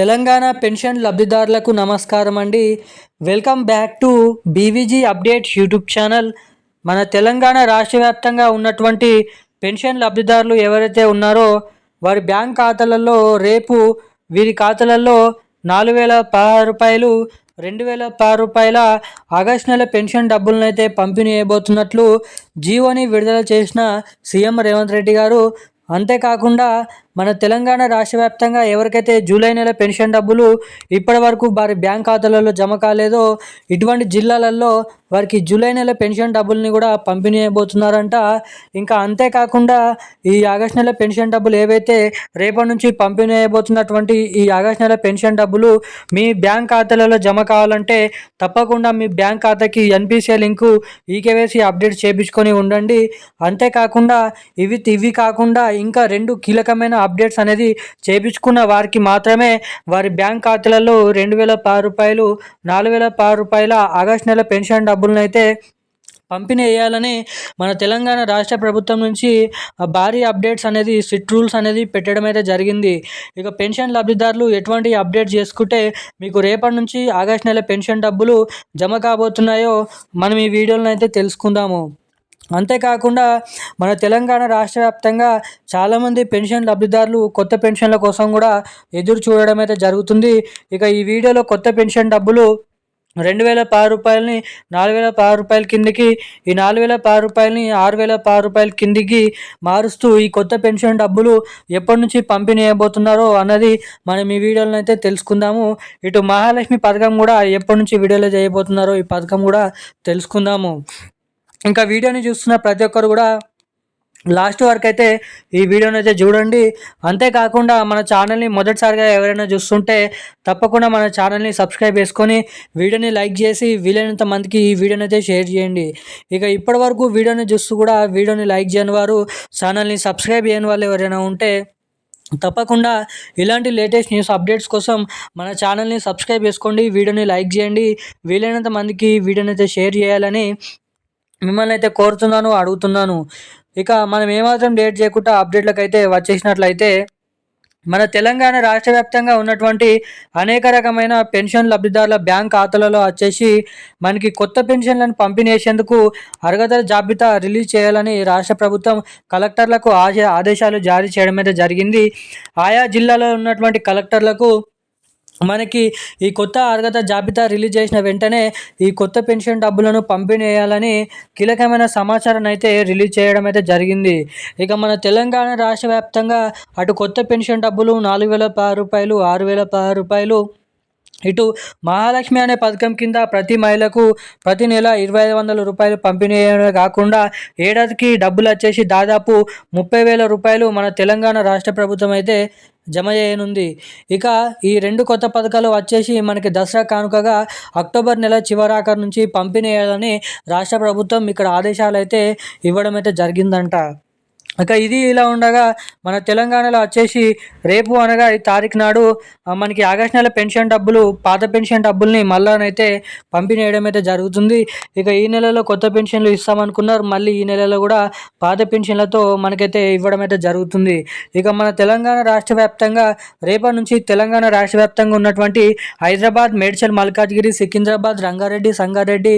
Telangana pension లబ్ధిదారులకు నమస్కారం అండి. Welcome back to BVG updates YouTube channel. మన తెలంగాణ రాష్ట్ర వ్యాప్తంగా ఉన్నటువంటి పెన్షన్ లబ్ధిదారులు ఎవరైతే ఉన్నారో వారి బ్యాంక్ ఖాతాలలో రేపు వీరి ఖాతాలలో నాలుగు వేల పదహారు రూపాయలు రెండు వేల పదహారు రూపాయల ఆగస్ట్ నెల పెన్షన్ డబ్బులను అయితే పంపిణీ చేయబోతున్నట్లు జీవోని విడుదల చేసిన సీఎం రేవంత్ రెడ్డి గారు. అంతేకాకుండా మన తెలంగాణ రాష్ట్ర వ్యాప్తంగా ఎవరికైతే జూలై నెల పెన్షన్ డబ్బులు ఇప్పటి వరకు వారి బ్యాంక్ ఖాతాలలో జమ కాలేదో ఇటువంటి జిల్లాలలో వారికి జూలై నెల పెన్షన్ డబ్బుల్ని కూడా పంపిణీ అయిపోతున్నారంట ఇంకా అంతేకాకుండా ఈ ఆగస్ట్ నెల పెన్షన్ డబ్బులు ఏవైతే రేపటి నుంచి పంపిణీ అయిపోతున్నటువంటి ఈ ఆగస్ట్ నెల పెన్షన్ డబ్బులు మీ బ్యాంక్ ఖాతాలలో జమ కావాలంటే తప్పకుండా మీ బ్యాంక్ ఖాతాకి ఎన్పిసిఐ లింకు ఈకేవైసీ అప్డేట్ చేయించుకొని ఉండండి. అంతేకాకుండా ఇవి ఇవి కాకుండా ఇంకా రెండు కీలకమైన అప్డేట్స్ అనేది చేయించుకున్న వారికి మాత్రమే వారి బ్యాంక్ ఖాతాలలో రెండు వేల పది రూపాయలు నాలుగు వేల పది రూపాయల ఆగస్ట్ నెల పెన్షన్ డబ్బులను అయితే పంపిణీ వేయాలని మన తెలంగాణ రాష్ట్ర ప్రభుత్వం నుంచి భారీ అప్డేట్స్ అనేది సిట్ రూల్స్ అనేది పెట్టడం అయితే జరిగింది. ఇక పెన్షన్ లబ్ధిదారులు ఎటువంటి అప్డేట్ చేసుకుంటే మీకు రేపటి నుంచి ఆగస్ట్ నెల పెన్షన్ డబ్బులు జమ కాబోతున్నాయో మనం ఈ వీడియోలను అయితే తెలుసుకుందాము. అంతేకాకుండా మన తెలంగాణ రాష్ట్ర వ్యాప్తంగా చాలామంది పెన్షన్ లబ్ధిదారులు కొత్త పెన్షన్ల కోసం కూడా ఎదురు చూడడం అయితే జరుగుతుంది. ఇక ఈ వీడియోలో కొత్త పెన్షన్ డబ్బులు రెండు వేల పది రూపాయలని నాలుగు వేల పది రూపాయల కిందకి ఈ నాలుగు వేల పది రూపాయలని ఆరు వేల పది రూపాయల కిందికి మారుస్తూ ఈ కొత్త పెన్షన్ డబ్బులు ఎప్పటి నుంచి పంపిణీ చేయబోతున్నారో అన్నది మనం ఈ వీడియోలో అయితే తెలుసుకుందాము. ఇటు మహాలక్ష్మి పథకం కూడా ఎప్పటి నుంచి వీడియోలో చేయబోతున్నారో ఈ పథకం కూడా తెలుసుకుందాము. ఇంకా వీడియోని చూస్తున్న ప్రతి ఒక్కరు కూడా లాస్ట్ వరకు అయితే ఈ వీడియోని అయితే చూడండి. అంతేకాకుండా మన ఛానల్ని మొదటిసారిగా ఎవరైనా చూస్తుంటే తప్పకుండా మన ఛానల్ని సబ్స్క్రైబ్ చేసుకొని వీడియోని లైక్ చేసి వీలైనంత మందికి ఈ వీడియోని అయితే షేర్ చేయండి. ఇక ఇప్పటి వరకు వీడియోని చూస్తూ కూడా వీడియోని లైక్ చేయని వారు ఛానల్ని సబ్స్క్రైబ్ చేయని వాళ్ళు ఎవరైనా ఉంటే తప్పకుండా ఇలాంటి లేటెస్ట్ న్యూస్ అప్డేట్స్ కోసం మన ఛానల్ని సబ్స్క్రైబ్ చేసుకోండి వీడియోని లైక్ చేయండి. వీలైనంత మందికి వీడియోని అయితే షేర్ చేయాలని మిమ్మల్ని అయితే కోరుతున్నాను అడుగుతున్నాను. ఇక మనం ఏమాత్రం డేట్ చేయకుండా అప్డేట్లకు అయితే వచ్చేసినట్లయితే మన తెలంగాణ రాష్ట్ర వ్యాప్తంగా ఉన్నటువంటి అనేక రకమైన పెన్షన్ లబ్ధిదారుల బ్యాంక్ ఖాతాలలో వచ్చేసి మనకి కొత్త పెన్షన్లను పంపిణీ చేసేందుకు అర్హతల జాబితా రిలీజ్ చేయాలని రాష్ట్ర ప్రభుత్వం కలెక్టర్లకు ఆదేశాలు జారీ చేయడం అయితే జరిగింది. ఆయా జిల్లాలో ఉన్నటువంటి కలెక్టర్లకు మనకి ఈ కొత్త అర్హత జాబితా రిలీజ్ చేసిన వెంటనే ఈ కొత్త పెన్షన్ డబ్బులను పంపిణీ చేయాలని కీలకమైన సమాచారాన్ని అయితే రిలీజ్ చేయడం అయితే జరిగింది. ఇక మన తెలంగాణ రాష్ట్ర వ్యాప్తంగా అటు కొత్త పెన్షన్ డబ్బులు నాలుగు వేల పది రూపాయలు ఆరు వేల పది రూపాయలు ఇటు మహాలక్ష్మి అనే పథకం కింద ప్రతి మహిళకు ప్రతి నెల ఇరవై ఐదు వందల రూపాయలు పంపిణీ కాకుండా ఏడాదికి డబ్బులు వచ్చేసి దాదాపు ముప్పై వేల రూపాయలు మన తెలంగాణ రాష్ట్ర ప్రభుత్వం అయితే జమ చేయనుంది. ఇక ఈ రెండు కొత్త పథకాలు వచ్చేసి మనకి దసరా కానుకగా అక్టోబర్ నెల చివరాఖరు నుంచి పంపిణీ చేయాలని రాష్ట్ర ప్రభుత్వం ఇక్కడ ఆదేశాలు అయితే ఇవ్వడం అయితే జరిగిందంట. ఇక ఇది ఇలా ఉండగా మన తెలంగాణలో వచ్చేసి రేపు అనగా ఈ తారీఖు నాడు మనకి ఆగస్ట్ నెల పెన్షన్ డబ్బులు పాత పెన్షన్ డబ్బుల్ని మళ్ళానైతే పంపిణీ చేయడం అయితే జరుగుతుంది. ఇక ఈ నెలలో కొత్త పెన్షన్లు ఇస్తామనుకున్నారు. మళ్ళీ ఈ నెలలో కూడా పాత పెన్షన్లతో మనకైతే ఇవ్వడం అయితే జరుగుతుంది. ఇక మన తెలంగాణ రాష్ట్ర వ్యాప్తంగా రేపటి నుంచి తెలంగాణ రాష్ట్ర వ్యాప్తంగా ఉన్నటువంటి హైదరాబాద్ మేడ్చల్ మల్కాజ్గిరి సికింద్రాబాద్ రంగారెడ్డి సంగారెడ్డి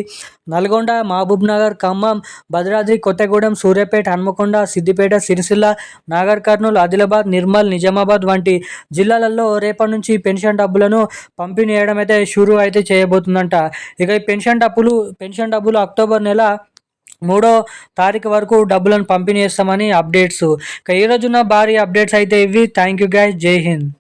నల్గొండ మహబూబ్ నగర్ ఖమ్మం భద్రాద్రి కొత్తగూడెం సూర్యాపేట హన్మకొండ సిద్దిపేట సిరిసిల్ల నాగర్ కర్నూలు ఆదిలాబాద్ నిర్మల్ నిజామాబాద్ వంటి జిల్లాలలో రేపటి నుంచి పెన్షన్ డబ్బులను పంపిణీ చేయడం అయితే షురు అయితే చేయబోతుందంట. ఇక ఈ పెన్షన్ డబ్బులు పెన్షన్ డబ్బులు అక్టోబర్ నెల మూడో తారీఖు వరకు డబ్బులను పంపిణీ చేస్తామని అప్డేట్స్. ఇక ఈ రోజున భారీ అప్డేట్స్ అయితే ఇవి. థ్యాంక్ యూ గైస్ జై హింద్.